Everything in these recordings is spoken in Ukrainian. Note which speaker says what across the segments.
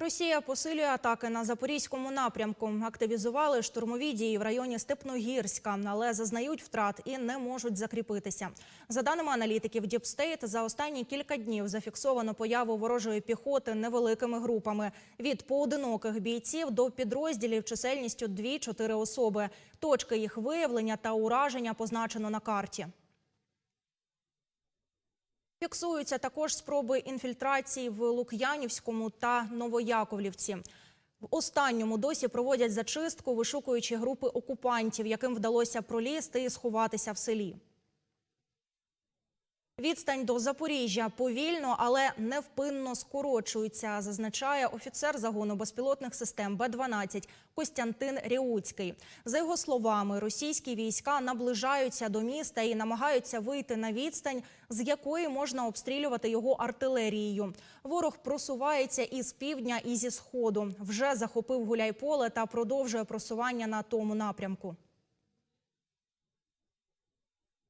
Speaker 1: Росія посилює атаки на запорізькому напрямку. Активізували штурмові дії в районі Степногірська, але зазнають втрат і не можуть закріпитися. За даними аналітиків Діпстейт, за останні кілька днів зафіксовано появу ворожої піхоти невеликими групами від поодиноких бійців до підрозділів чисельністю 2-4 особи. Точки їх виявлення та ураження позначено на карті. Фіксуються також спроби інфільтрації в Лук'янівському та Новояковлівці. В останньому досі проводять зачистку, вишукуючи групи окупантів, яким вдалося пролізти і сховатися в селі. Відстань до Запоріжжя повільно, але невпинно скорочується, зазначає офіцер загону безпілотних систем Б-12 Костянтин Ріуцький. За його словами, російські війська наближаються до міста і намагаються вийти на відстань, з якої можна обстрілювати його артилерією. Ворог просувається із півдня і зі сходу. Вже захопив Гуляйполе та продовжує просування на тому напрямку.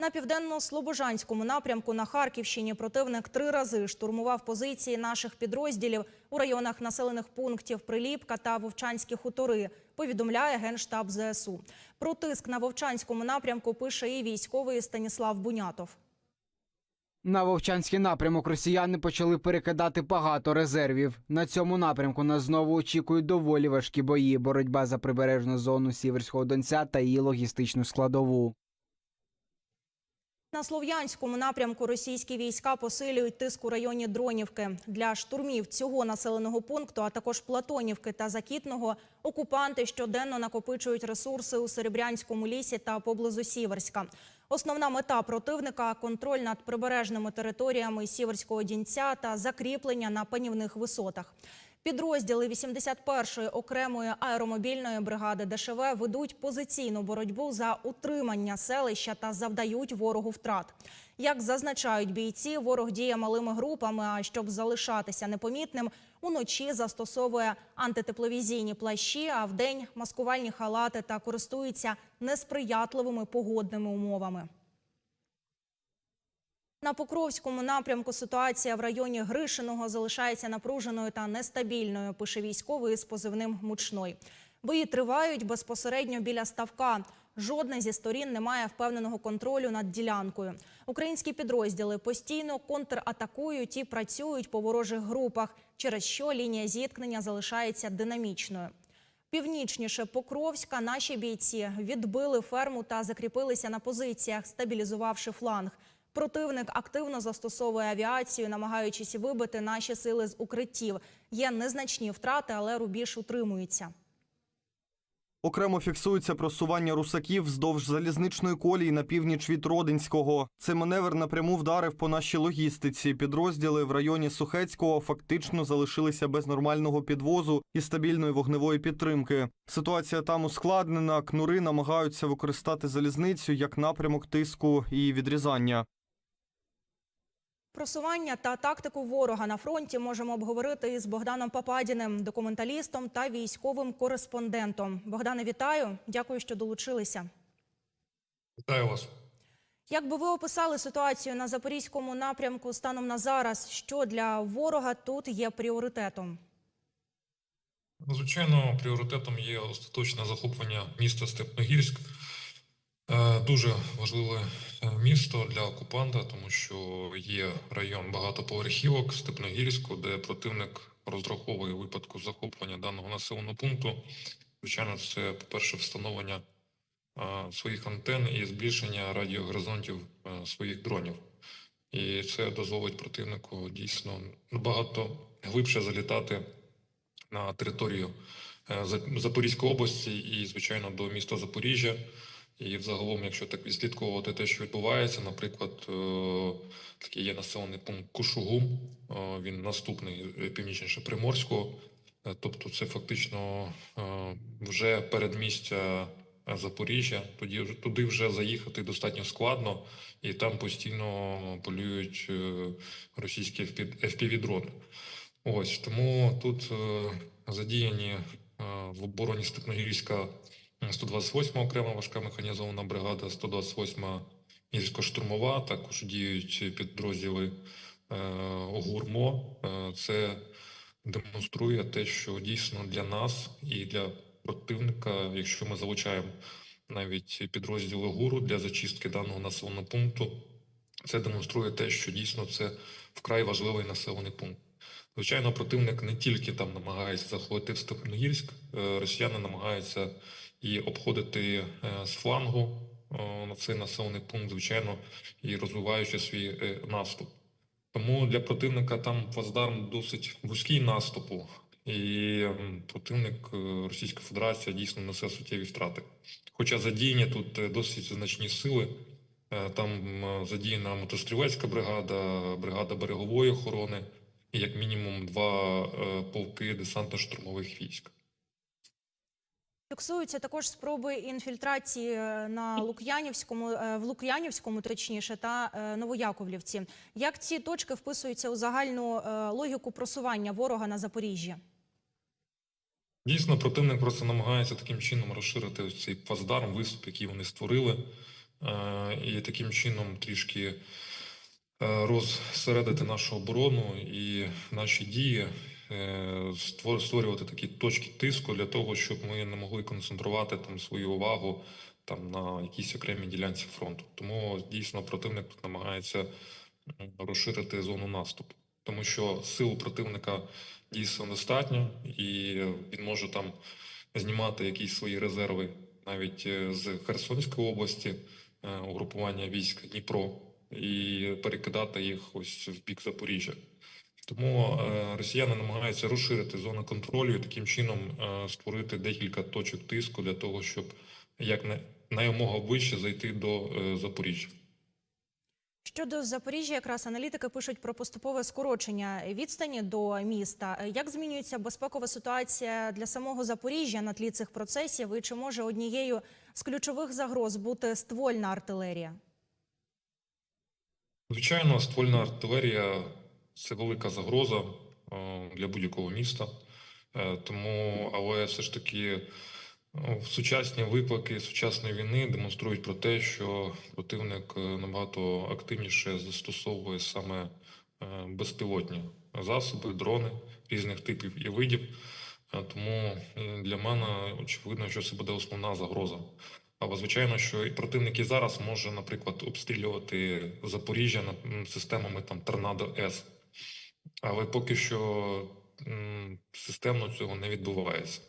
Speaker 1: На південно-слобожанському напрямку на Харківщині противник три рази штурмував позиції наших підрозділів у районах населених пунктів Приліпка та Вовчанські хутори. Повідомляє генштаб ЗСУ. Про тиск на Вовчанському напрямку пише і військовий Станіслав Бунятов.
Speaker 2: На Вовчанський напрямок росіяни почали перекидати багато резервів. На цьому напрямку нас знову очікують доволі важкі бої, боротьба за прибережну зону Сіверського Донця та її логістичну складову.
Speaker 1: На Слов'янському напрямку російські війська посилюють тиск у районі Дронівки. Для штурмів цього населеного пункту, а також Платонівки та Закітного, окупанти щоденно накопичують ресурси у Серебрянському лісі та поблизу Сіверська. Основна мета противника контроль над прибережними територіями Сіверського Дінця та закріплення на панівних висотах. Підрозділи 81-ї окремої аеромобільної бригади ДШВ ведуть позиційну боротьбу за утримання селища та завдають ворогу втрат. Як зазначають бійці, ворог діє малими групами. А щоб залишатися непомітним, уночі застосовує антитепловізійні плащі, а вдень маскувальні халати та користується несприятливими погодними умовами. На Покровському напрямку ситуація в районі Гришиного залишається напруженою та нестабільною, пише військовий з позивним Мучной. Бої тривають безпосередньо біля ставка. Жодна зі сторін не має впевненого контролю над ділянкою. Українські підрозділи постійно контратакують і працюють по ворожих групах, через що лінія зіткнення залишається динамічною. Північніше Покровська наші бійці відбили ферму та закріпилися на позиціях, стабілізувавши фланг. Противник активно застосовує авіацію, намагаючись вибити наші сили з укриттів. Є незначні втрати, але рубіж утримується.
Speaker 3: Окремо фіксується просування русаків вздовж залізничної колії на північ від Родинського. Цей маневр напряму вдарив по нашій логістиці. Підрозділи в районі Сухецького фактично залишилися без нормального підвозу і стабільної вогневої підтримки. Ситуація там ускладнена. Кнури намагаються використати залізницю як напрямок тиску і відрізання.
Speaker 1: Просування та тактику ворога на фронті можемо обговорити із Богданом Пападіним, документалістом та військовим кореспондентом. Богдане, вітаю! Дякую, що долучилися.
Speaker 4: Вітаю вас.
Speaker 1: Як би ви описали ситуацію на запорізькому напрямку станом на зараз? Що для ворога тут є пріоритетом?
Speaker 4: Звичайно, пріоритетом є остаточне захоплення міста Степногірськ. Е, Дуже важливе е, місто для окупанта, тому що є район багатоповерхівок Степногірську, де противник розраховує випадку захоплення даного населеного пункту. Звичайно, це, по-перше, встановлення е, своїх антенн і збільшення радіогоризонтів своїх дронів. І це дозволить противнику дійсно набагато глибше залітати на територію Запорізької області і, звичайно, до міста Запоріжжя. І взагалом, якщо так відслідковувати те, що відбувається, наприклад, е, такий є населений пункт Кушугум, е, він наступний північніше Приморського. Е, Тобто це фактично вже передмістя Запоріжжя. Тоді туди вже заїхати достатньо складно, і там постійно полюють російські FPV-дрони. Ось тому тут задіяні в обороні Степногірська 128 окрема важка механізована бригада, 128-ма гірсько-штурмова, також діють підрозділи е, ОГУРМО. Е, це демонструє те, що дійсно для нас і для противника, якщо ми залучаємо навіть підрозділи ГУРу для зачистки даного населеного пункту, це демонструє те, що дійсно це вкрай важливий населений пункт. Звичайно, противник не тільки там намагається заходити в Степногірськ, е, росіяни намагаються і обходити е, з флангу на цей населений пункт, звичайно, і розвиваючи свій е, наступ. Тому для противника там плацдарм досить вузький наступу, і противник Російська Федерація дійсно несе суттєві втрати. Хоча задіяні тут досить значні сили. Там задіяна мотострілецька бригада, бригада берегової охорони і як мінімум два е, полки десантно-штурмових військ.
Speaker 1: Фіксуються також спроби інфільтрації е, на Лук'янівському, е, в Лук'янівському, точніше, та Новояковлівці. Як ці точки вписуються у загальну логіку просування ворога на Запоріжжя?
Speaker 4: Дійсно, противник просто намагається таким чином розширити ось цей плацдарм, виступ, який вони створили, і таким чином трішки розсередити нашу оборону і наші дії, е, створювати такі точки тиску для того, щоб ми не могли концентрувати там свою увагу там на якійсь окремій ділянці фронту. Тому дійсно противник намагається розширити зону наступу, тому що сил противника дійсно достатньо, і він може там знімати якісь свої резерви навіть е, з Херсонської області, е, угрупування військ Дніпро, і перекидати їх ось в бік Запоріжжя. Тому е, росіяни намагаються розширити зону контролю і таким чином е, створити декілька точок тиску для того, щоб як не найомога вище зайти до е, Запоріжжя.
Speaker 1: Щодо Запоріжжя, якраз аналітики пишуть про поступове скорочення відстані до міста. Як змінюється безпекова ситуація для самого Запоріжжя на тлі цих процесів? І чи може однією з ключових загроз бути ствольна артилерія?
Speaker 4: Звичайно, ствольна артилерія це велика загроза е, для будь-якого міста. Е, Тому, але все ж таки, е, сучасні виклики сучасної війни демонструють про те, що противник набагато активніше застосовує саме безпілотні засоби, дрони різних типів і видів. Тому для мене очевидно, що це буде основна загроза. Але звичайно, що і противник і зараз може, наприклад, обстрілювати Запоріжжя системами там Торнадо С. Але поки що системно цього не відбувається.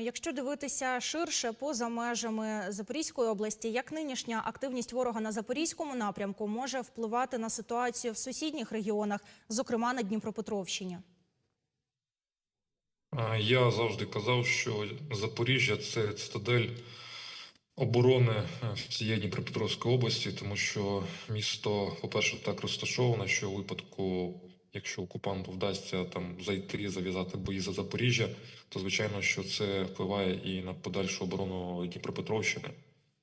Speaker 1: Якщо дивитися ширше поза межами Запорізької області, як нинішня активність ворога на запорізькому напрямку може впливати на ситуацію в сусідніх регіонах, зокрема на Дніпропетровщині?
Speaker 4: Я завжди казав, що Запоріжжя це цитадель оборони е, всієї Дніпропетровської області, тому що місто, по-перше, так розташоване, що у випадку, якщо окупанту вдасться там зайти, зав'язати бої за Запоріжжя, то звичайно, що це впливає і на подальшу оборону Дніпропетровщини.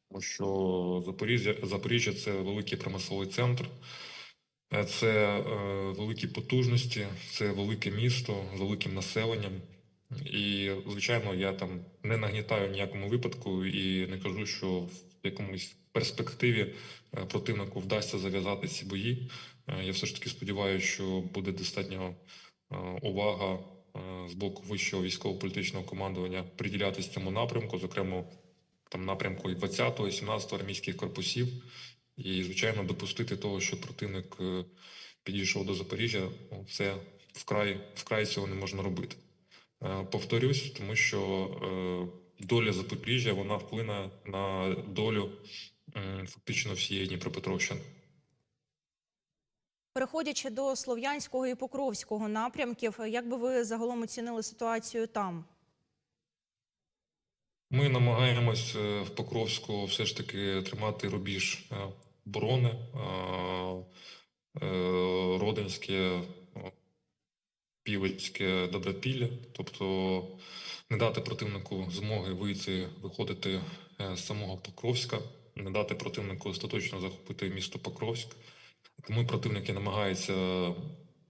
Speaker 4: Тому що Запоріжжя, Запоріжжя це великий промисловий центр. Е, Це е, великі потужності, це велике місто з великим населенням. І, звичайно, я там не нагнітаю в ніякому випадку і не кажу, що в якомусь перспективі е, противнику вдасться зав'язати ці бої. Е, Я все ж таки сподіваюся, що буде достатньо е, увага з боку вищого військово-політичного командування приділятися цьому напрямку, зокрема там напрямку і 20-го, і 17-го армійських корпусів. І, звичайно, допустити того, що противник підійшов до Запоріжжя, ну, це вкрай, вкрай цього не можна робити. Е, Повторюсь, тому що е, доля Запоріжжя вона вплине на долю фактично всієї Дніпропетровщини.
Speaker 1: Переходячи до Слов'янського і Покровського напрямків, як би ви загалом оцінили ситуацію там?
Speaker 4: Ми намагаємось е, в Покровську все ж таки тримати рубіж оборони, Родинське, Півецьке, Добропілля, тобто не дати противнику змоги вийти, виходити е, з самого Покровська, не дати противнику остаточно захопити місто Покровськ. Тому противники намагаються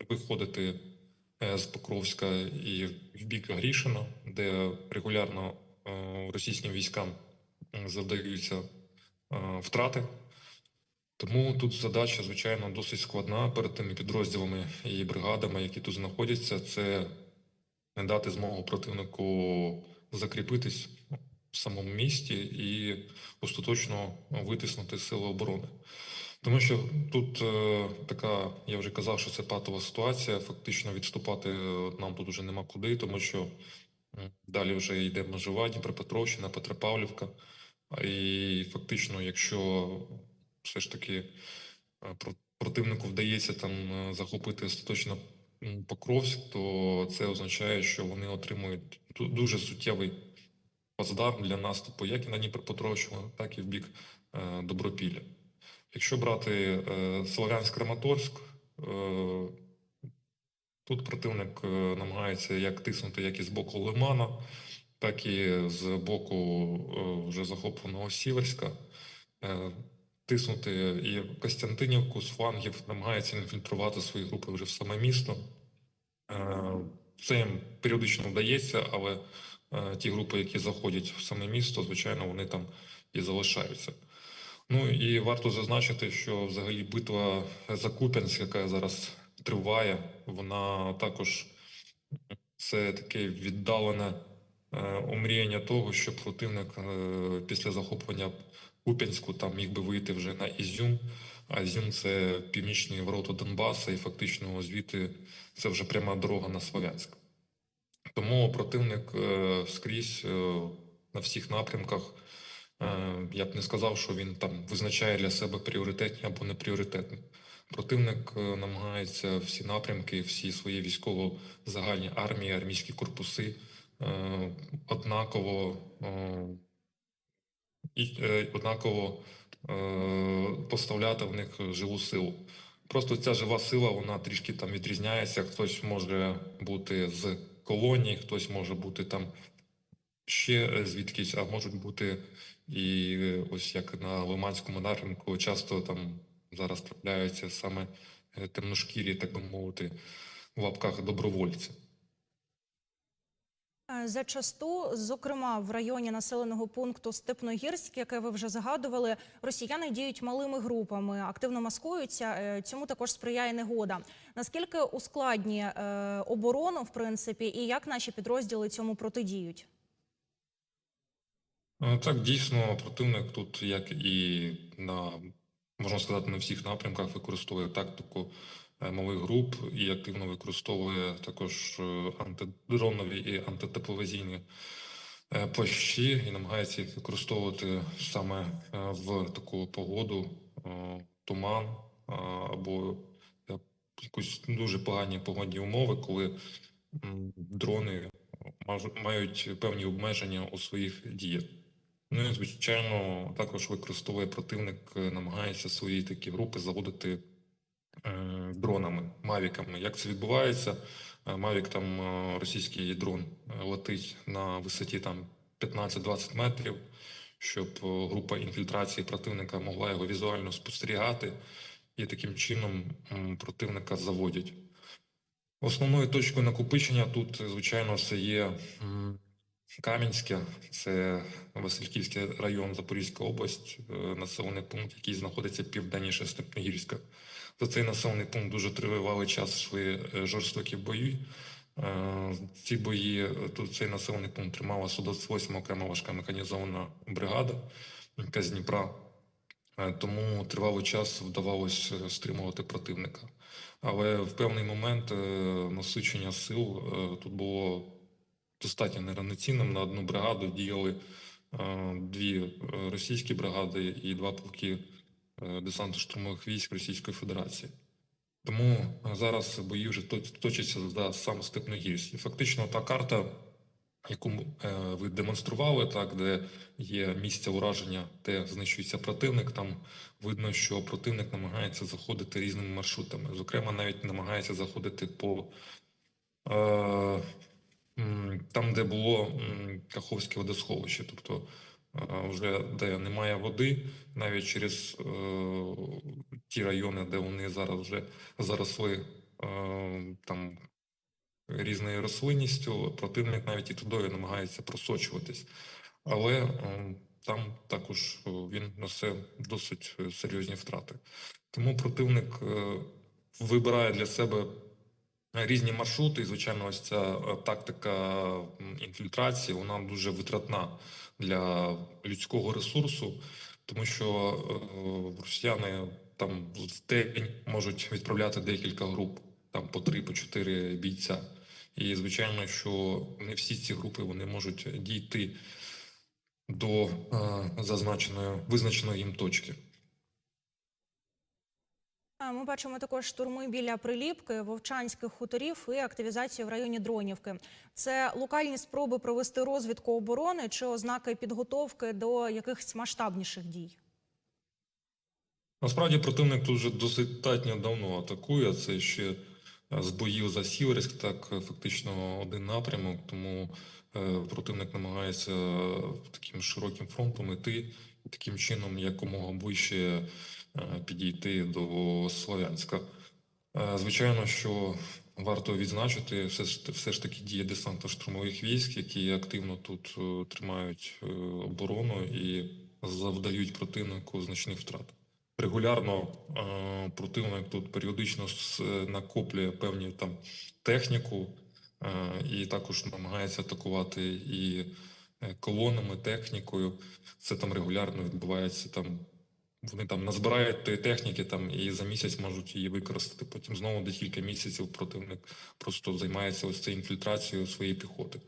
Speaker 4: виходити е, з Покровська і в бік Грішина, де регулярно е, російським військам завдаються втрати. Тому тут задача, звичайно, досить складна перед тими підрозділами і бригадами, які тут знаходяться, це не дати змогу противнику закріпитись в самому місті і остаточно витиснути сили оборони. Тому що тут е, така, я вже казав, що це патова ситуація. Фактично відступати е, нам тут вже нема куди, тому що далі вже йде межова Дніпропетровщина, Петропавлівка. І фактично, якщо все ж таки е, противнику вдається там е, захопити остаточно Покровськ, то це означає, що вони отримують дуже суттєвий плацдарм для наступу як і на Дніпропетровщину, так і в бік е, Добропілля. Якщо брати Слов'янськ-Краматорськ, тут противник намагається як тиснути як із боку Лимана, так і з боку вже захопленого Сіверська. Е, Тиснути і Костянтинівку з флангів, намагається інфільтрувати свої групи вже в саме місто. Е, Це їм періодично вдається, але е, ті групи, які заходять в саме місто, звичайно, вони там і залишаються. Ну і варто зазначити, що взагалі битва за Куп'янськ, яка зараз триває, вона також це таке віддалене е, омріяння того, що противник е, після захоплення Куп'янську там міг би вийти вже на Ізюм. А Ізюм це північні ворота Донбаса, і фактично звідти це вже пряма дорога на Слов'янськ. Тому противник е, скрізь е, на всіх напрямках. Е, Я б не сказав, що він там визначає для себе пріоритетні або непріоритетні. Противник намагається всі напрямки, всі свої військово-загальні армії, армійські корпуси однаково, і, е, однаково е, поставляти в них живу силу. Просто ця жива сила, вона трішки там відрізняється. Хтось може бути з колонії, хтось може бути там ще звідкись, а можуть бути і е, ось як на Лиманському напрямку часто там зараз трапляються саме темношкірі, так би мовити, в лапках добровольці.
Speaker 1: Е, Зачасту, зокрема в районі населеного пункту Степногірськ, яке ви вже загадували, росіяни діють малими групами, активно маскуються. Е, Цьому також сприяє негода. Наскільки ускладнює е, оборону, в принципі, і як наші підрозділи цьому протидіють?
Speaker 4: Так, дійсно, противник тут, як і на можна сказати, на всіх напрямках використовує тактику малих груп і активно використовує також е, антидронові і антитепловізійні е, плащі і намагається їх використовувати саме е, в таку погоду, е, туман е, або е, якусь дуже погані погодні умови, коли дрони мають певні обмеження у своїх діях. Ну і звичайно, також використовує противник, е, намагається свої такі групи заводити е, дронами, мавіками. Як це відбувається? Е, Мавік там е, російський дрон е, летить на висоті там 15-20 метрів, щоб е, група інфільтрації противника могла його візуально спостерігати, і таким чином противника заводять. Основною точкою накопичення тут, е, звичайно, це є Кам'янське, це Васильківський район, Запорізька область, е, населений пункт, який знаходиться південніше Степногірська. За цей населений пункт дуже тривалий час йшли е, жорстокі бої. Е, Ці бої, е, тут цей населений пункт тримала 128 окрема важка механізована бригада, яка з Дніпра. Тому тривалий час вдавалося е, стримувати противника. Але в певний момент насичення сил тут було достатньо неравноцінним. На одну бригаду діяли дві російські бригади і два полки е, десантно-штурмових військ Російської Федерації. Тому е, зараз бої вже точаться за сам Степногірськ. І фактично та карта, яку е, ви демонстрували, так, де є місце ураження, де знищується противник, там видно, що противник намагається заходити різними маршрутами. Зокрема, навіть намагається заходити по е, там, де було Каховське водосховище, тобто вже де немає води, навіть через е, ті райони, де вони зараз вже заросли е, там різною рослинністю, противник навіть і туди намагається просочуватись. Але е, там також е, він несе досить е, серйозні втрати. Тому противник е, вибирає для себе різні маршрути, і звичайно, ось ця е, тактика інфільтрації вона дуже витратна для людського ресурсу, тому що е, росіяни там в день можуть відправляти декілька груп, там по три, по чотири бійця. І звичайно, що не всі ці групи вони можуть дійти до е, зазначеної визначеної їм точки.
Speaker 1: Ми бачимо також штурми біля Приліпки, Вовчанських хуторів і активізацію в районі Дронівки. Це локальні спроби провести розвідку оборони чи ознаки підготовки до якихось масштабніших дій.
Speaker 4: Насправді противник тут вже достатньо давно атакує. Це ще е, з боїв за Сіверськ, так е, фактично один напрямок. Тому е, противник намагається таким широким фронтом іти таким чином якомога ближче підійти до Слов'янська. Е, Звичайно, що варто відзначити все ж все ж таки дії десантно-штурмових військ, які активно тут е, тримають е, оборону і завдають противнику значних втрат. Регулярно е, противник тут періодично накоплює певні там техніку е, і також намагається атакувати і е, колонами, технікою. Це там регулярно відбувається. Там вони там назбирають тої техніки там і за місяць можуть її використати. Потім знову декілька місяців противник просто займається ось цією інфільтрацією своєї піхоти.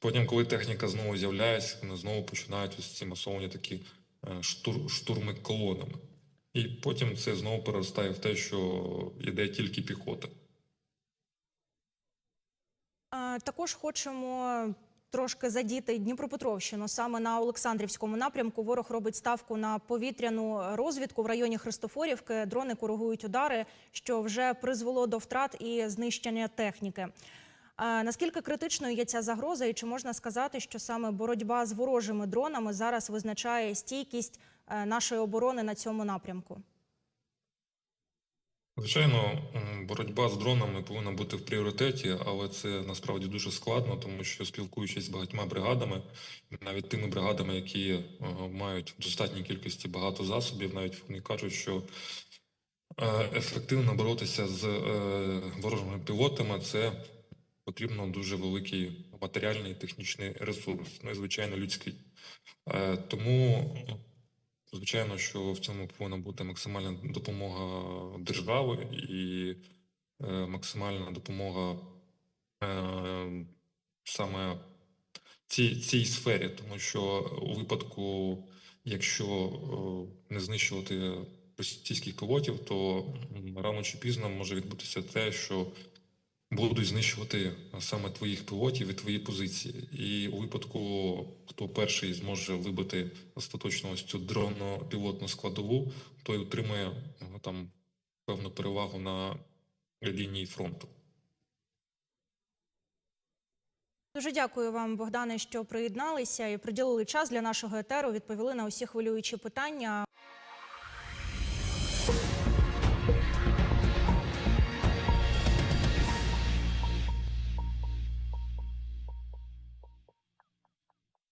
Speaker 4: Потім, коли техніка знову з'являється, вони знову починають ось ці масовані такі е, штур, штурми колонами. І потім це знову переростає в те, що йде тільки піхота.
Speaker 1: Також хочемо трошки задіти Дніпропетровщину. Саме на Олександрівському напрямку ворог робить ставку на повітряну розвідку в районі Христофорівки. Дрони коригують удари, що вже призвело до втрат і знищення техніки. Наскільки критичною є ця загроза, і чи можна сказати, що саме боротьба з ворожими дронами зараз визначає стійкість е, нашої оборони на цьому напрямку?
Speaker 4: Звичайно, боротьба з дронами повинна бути в пріоритеті, але це насправді дуже складно, тому що спілкуючись з багатьма бригадами, навіть тими бригадами, які е, мають в достатній кількості багато засобів, навіть вони кажуть, що е, ефективно боротися з е, ворожими пілотами це потрібно дуже великий матеріальний і технічний ресурс, ну і звичайно людський. Тому Звичайно, що в цьому повинна бути максимальна допомога держави і е, максимальна допомога е, саме цій, цій сфері, тому що у випадку, якщо е, не знищувати російських пілотів, то рано чи пізно може відбутися те, що будуть знищувати саме твоїх пілотів і твої позиції. І у випадку, хто перший зможе вибити остаточно ось цю дронно-пілотну складову, той отримає е, там певну перевагу на лінії фронту.
Speaker 1: Дуже дякую вам, Богдане, що приєдналися і приділили час для нашого етеру. Відповіли на усі хвилюючі питання.